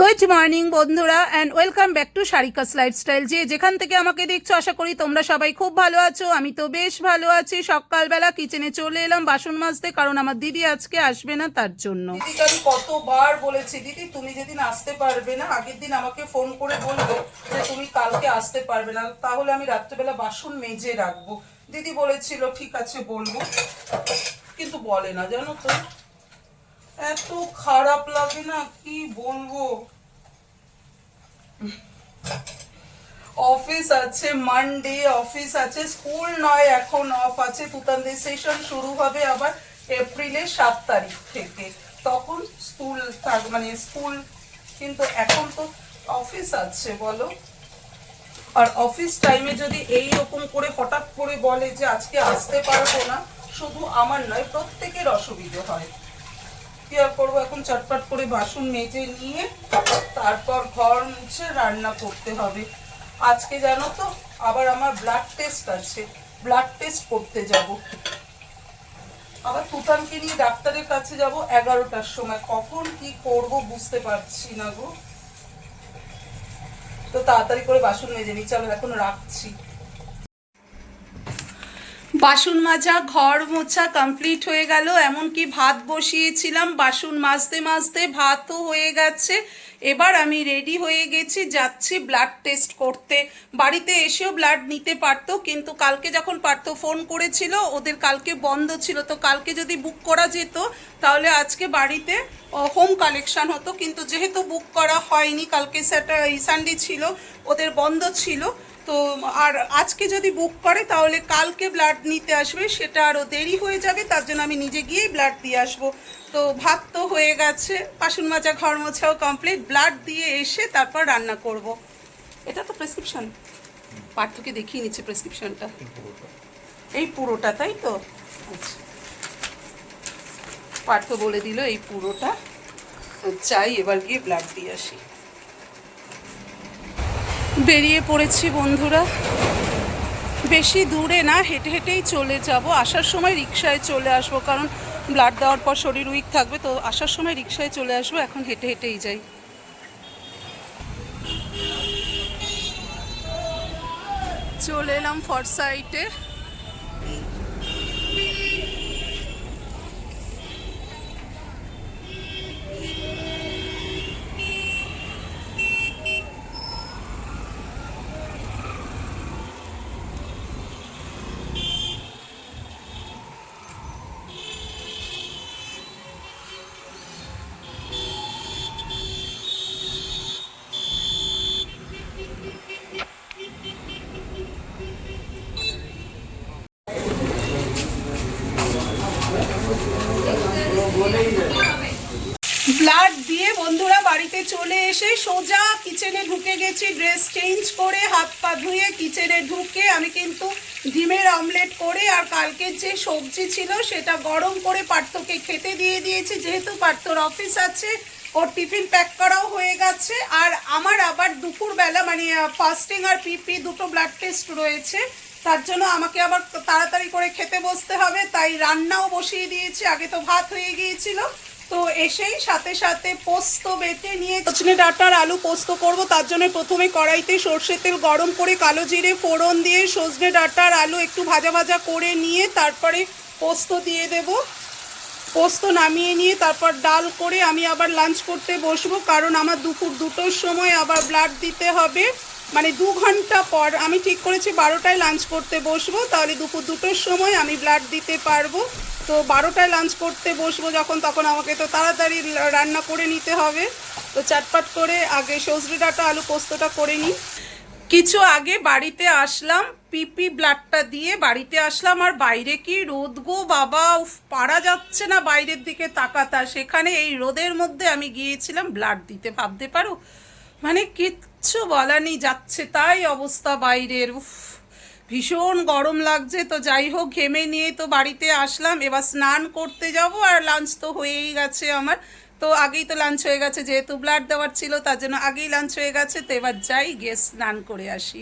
Good morning বন্ধুরা and welcome back to Sarika's lifestyle যে যেখান থেকে আমাকে দেখছ, আশা করি তোমরা সবাই খুব ভালো আছো। আমি তো বেশ ভালো আছি। সকালবেলা কিচেনে চলে এলাম বাসন মাজতে, কারণ আমার দিদি আজকে আসবে না তার জন্য। দিদিকে আমি কতবার বলেছি, দিদি, তুমি যেদিন আসতে পারবে না, আগের দিন আমাকে ফোন করে বলব যে তুমি কালকে আসতে পারবে না, তাহলে আমি রাত্রেবেলা বাসন মেজে রাখব। দিদি বলেছিল, ঠিক আছে, বলব। কিন্তু বলে না, জানো তো। এত খারাপ লাগে না, কি বলব? অফিস আছে মানডে অফিস আছে, স্কুল নয়, এখন অফ আছে। তুতানদের সেশন শুরু হবে আবার এপ্রিলের সাত তারিখ থেকে। তখন স্কুল থাক মানে স্কুল, কিন্তু এখন তো অফিস আছে, বলো। আর অফিস টাইমে যদি এই রকম করে হঠাৎ করে বলে যে আজকে আসতে পারব না, শুধু আমার নয়, প্রত্যেকের অসুবিধে হয়। কি করব, এখন চটপট করে বাসন মেজে নিয়ে তারপর ঘর মুছে রান্না করতে হবে। আজকে জানো তো, আবার আমার ব্লাড টেস্ট আছে ব্লাড টেস্ট করতে যাব। আবার তুতানকে নিয়ে ডাক্তারের কাছে যাব এগারোটার সময়। কখন কি করব বুঝতে পারছি না গো। তো তাড়াতাড়ি করে বাসন মেজে নি, চলো এখন রাখছি। বাসন মাজা, ঘর মোছা কমপ্লিট হয়ে গেল। এমনকি ভাত বসিয়েছিলাম, বাসন মাজতে মাজতে ভাতও হয়ে গেছে। এবার আমি রেডি হয়ে গেছি, যাচ্ছি ব্লাড টেস্ট করতে। বাড়িতে এসেও ব্লাড নিতে পারতো, কিন্তু কালকে যখন পারতো ফোন করেছিল, ওদের কালকে বন্ধ ছিল। তো কালকে যদি বুক করা যেত, তাহলে আজকে বাড়িতে হোম কালেকশন হতো। কিন্তু যেহেতু বুক করা হয়নি, কালকে স্যাটার সানডে ছিল, ওদের বন্ধ ছিল। তো আর আজকে যদি বুক করে তাহলে কালকে ব্লাড নিতে আসবে সেটা আরও দেরি হয়ে যাবে তার জন্য আমি নিজে গিয়েই ব্লাড দিয়ে আসব। তো ভাত তো হয়ে গেছে বাসন মাজা ঘর মোছাও কমপ্লিট ব্লাড দিয়ে এসে তারপর রান্না করব। এটা তো প্রেসক্রিপশন পার্থকে দেখিয়ে নিচ্ছে প্রেসক্রিপশনটা এই পুরোটা। তাই তো? আচ্ছা। পার্থ বলে দিল এই পুরোটা। চাই এবার গিয়ে ব্লাড দিয়ে আসি। বেরিয়ে পড়েছি বন্ধুরা। বেশি দূরে না, হেঁটে হেঁটেই চলে যাব। আসার সময় রিক্সায় চলে আসব, কারণ ব্লাড দেওয়ার পর শরীর উইক থাকবে, তো আসার সময় রিক্সায় চলে আসব, এখন হেঁটে হেঁটেই যাই। চলে এলাম ফরসাইটে ব্লাড দিয়ে বন্ধুরা বাড়িতে চলে এসে সোজা কিচেনে ঢুকে গেছি, ড্রেস চেঞ্জ করে, হাত পা ধুয়ে কিচেনে ঢুকে। আমি কিন্তু ডিমের অমলেট করে আর কালকের যে সবজি ছিল সেটা গরম করে পার্থকে খেতে দিয়ে দিয়েছি। যেহেতু পার্থর অফিস আছে, ওর টিফিন প্যাক করাও হয়ে গেছে। আর আমার আবার দুপুরবেলা মানে ফাস্টিং আর পিপি দুটো ব্লাড টেস্ট রয়েছে। তার জন্য আমাকে আবার তাড়াতাড়ি করে খেতে বসতে হবে, তাই রান্নাও বসিয়ে দিয়েছি, আগে তো ভাত হয়ে গিয়েছিল। তো এসেই সাথে সাথে পোস্ত বেটে নিয়ে সজনে ডাটার আলু পোস্ত করব, তার জন্য প্রথমে কড়াইতে সর্ষের তেল গরম করে কালো জিরে ফোড়ন দিয়ে সজনে ডাটার আলু একটু ভাজা ভাজা করে নিয়ে তারপরে পোস্ত দিয়ে দেব। পোস্ত নামিয়ে নিয়ে তারপর ডাল করে আমি আবার লাঞ্চ করতে বসবো, কারণ আমার দুপুর দুটোর সময় আবার ব্লাড দিতে হবে। মানে দু ঘণ্টা পর আমি ঠিক করেছি বারোটায় লাঞ্চ করতে বসবো, তাহলে দুপুর দুটোর সময় আমি ব্লাড দিতে পারব। তো বারোটায় লাঞ্চ করতে বসবো যখন, তখন আমাকে তো তাড়াতাড়ি রান্না করে নিতে হবে। তো চাটপাট করে আগে সজরি ডাটা, আলু পোস্তটা করে নিই। কিছু আগে বাড়িতে আসলাম, পিপি ব্লাডটা দিয়ে বাড়িতে আসলাম, আর বাইরে কি রোদ গো বাবা পারা যাচ্ছে না বাইরের দিকে তাকাতা। সেখানে এই রোদের মধ্যে আমি গিয়েছিলাম ব্লাড দিতে, ভাবতে পারো? মানে কিচ্ছু বলা নেই যাচ্ছে, তাই অবস্থা বাইরের। উফ, ভীষণ গরম লাগছে। তো যাই হোক, ঘেমে নিয়ে তো বাড়িতে আসলাম। এবার স্নান করতে যাব আর লাঞ্চ তো হয়েই গেছে আমার। তো আগেই তো লাঞ্চ হয়ে গেছে, যেহেতু ব্লাড দেওয়ার ছিল, তার জন্য আগেই লাঞ্চ হয়ে গেছে। তো এবার যাই, গিয়ে স্নান করে আসি।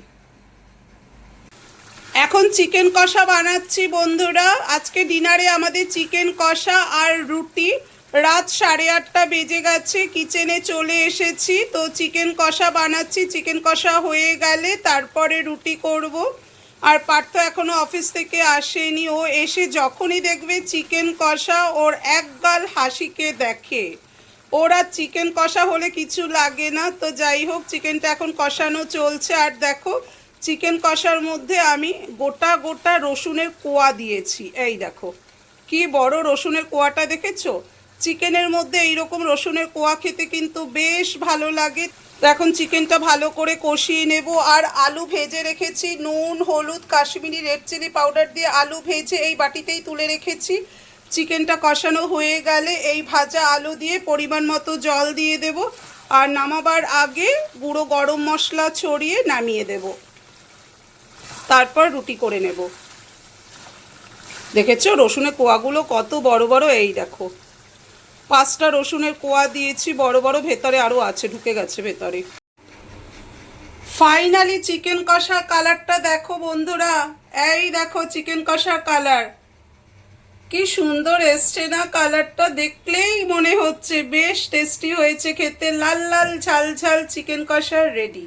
এখন চিকেন কষা বানাচ্ছি বন্ধুরা। আজকে ডিনারে আমাদের চিকেন কষা আর রুটি। রাত সাড়ে আটটা বেজে গেছে কিচেনে চলে এসেছি। তো চিকেন কষা বানাচ্ছি চিকেন কষা হয়ে গেলে তারপরে রুটি করব। আর পার্থ এখনও অফিস থেকে আসেনি। ও এসে যখনই দেখবে চিকেন কষা, ওর এক গাল হাসিকে দেখে। ওর চিকেন কষা হলে কিছু লাগে না। তো যাই হোক চিকেনটা এখন কষানো চলছে। আর দেখো চিকেন কষার মধ্যে আমি গোটা গোটা রসুনের কোয়া দিয়েছি। এই দেখো, কি বড় রসুনের কোয়াটা দেখেছ? চিকেনের মধ্যে এইরকম রসুনের কোয়া খেতে কিন্তু বেশ ভালো লাগে। এখন চিকেনটা ভালো করে কষিয়ে নেব। আর আলু ভেজে রেখেছি। নুন, হলুদ, কাশ্মীরি রেড চিলি পাউডার দিয়ে আলু ভেজে এই বাটিতেই তুলে রেখেছি। চিকেনটা কষানো হয়ে গেলে এই ভাজা আলু দিয়ে পরিমাণ মতো জল দিয়ে দেব। আর নামাবার আগে গুঁড়ো গরম মশলা ছড়িয়ে নামিয়ে দেব। তারপর রুটি করে নেব। দেখেছ? রসুনের কোয়াগুলো কত বড় বড়, এই দেখো। পাঁচটা রসুনের কোয়া দিয়েছি, বড় বড় ভেতরে আরও আছে, ঢুকে গেছে ভেতরে। ফাইনালি চিকেন কষার কালারটা দেখো বন্ধুরা। এই দেখো চিকেন কষার কালার কি সুন্দর এসছে না কালারটা দেখলেই মনে হচ্ছে, বেশ টেস্টি হয়েছে খেতে। লাল লাল ঝাল ঝাল চিকেন কষার রেডি